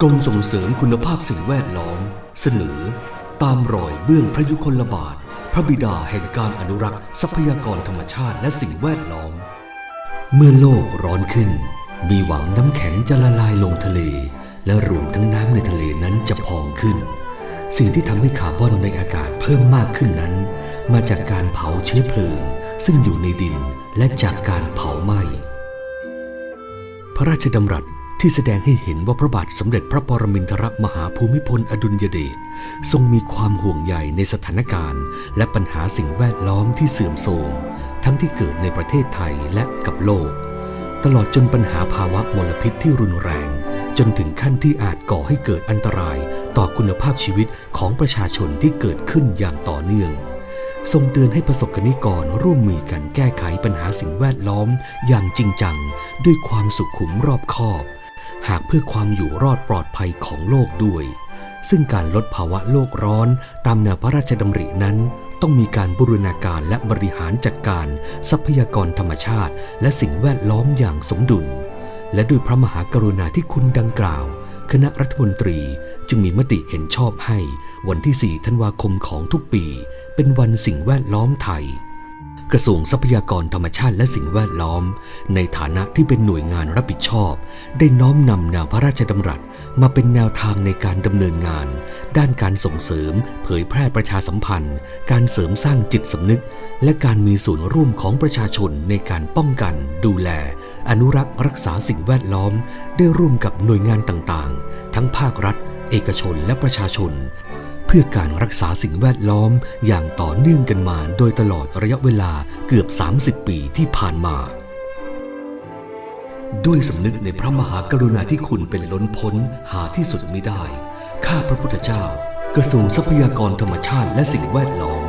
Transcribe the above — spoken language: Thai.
กรมส่งเสริมคุณภาพสิ่งแวดล้อม เสนอ ตามรอยเบื้องพระยุคลบาท พระบิดาแห่งการอนุรักษ์ ทรัพยากรธรรมชาติและสิ่งแวดล้อม เมื่อโลกร้อนขึ้น มีหวังน้ำแข็งจะละลายลงทะเล และรวมทั้งน้ำในทะเลนั้นจะพองขึ้น สิ่งที่ทำให้คาร์บอนในอากาศเพิ่มมากขึ้นนั้น มาจากการเผาเชื้อเพลิง ซึ่งอยู่ในดินและจากการเผาไหม้พระราชดำรัส ที่แสดงให้เห็นว่าพระบาทสมเด็จพระปรมินทรมหาภูมิพลอดุลยเดชทรงมีความห่วงใยในสถานการณ์ และปัญหาสิ่งแวดล้อมที่เสื่อมโทรมทั้งที่เกิดในประเทศไทยและกับโลก ตลอดจนปัญหาภาวะมลพิษที่รุนแรง จนถึงขั้นที่อาจก่อให้เกิดอันตรายต่อคุณภาพชีวิตของประชาชนที่เกิดขึ้นอย่างต่อเนื่อง ทรงเตือนให้ประสบกนิกรร่วมมือกันแก้ไขปัญหาสิ่งแวดล้อมอย่างจริงจัง ด้วยความสุขุมรอบคอบ หากเพื่อความอยู่รอดปลอดภัยของโลกด้วย ซึ่งการลดภาวะโลกร้อนตามแนวพระราชดำรินั้น ต้องมีการบูรณาการและบริหารจัดการ ทรัพยากรธรรมชาติ และสิ่งแวดล้อมอย่างสมดุล และด้วยพระมหากรุณาธิคุณดังกล่าว คณะรัฐมนตรีจึงมีมติเห็นชอบให้ วันที่ 4 ธันวาคมของทุกปี เป็นวันสิ่งแวดล้อมไทย กระทรวงทรัพยากรธรรมชาติและสิ่งแวดล้อม ในฐานะที่เป็นหน่วยงานรับผิดชอบ ได้น้อมนำแนวพระราชดำรัสมาเป็นแนวทางในการดำเนินงาน ด้านการส่งเสริม เผยแพร่ประชาสัมพันธ์ การเสริมสร้างจิตสำนึก และการมีส่วนร่วมของประชาชนในการป้องกัน ดูแล อนุรักษ์รักษาสิ่งแวดล้อม ได้ร่วมกับหน่วยงานต่างๆ ทั้งภาครัฐ เอกชนและประชาชน เพื่อการรักษาสิ่งแวดล้อมอย่างต่อเนื่องกันมาโดยตลอดระยะเวลาเกือบ 30 ปีที่ผ่านมา ด้วยสำนึกในพระมหากรุณาธิคุณเป็นล้นพ้นหาที่สุดมิได้ ข้าพระพุทธเจ้า กระทรวงทรัพยากรธรรมชาติและสิ่งแวดล้อม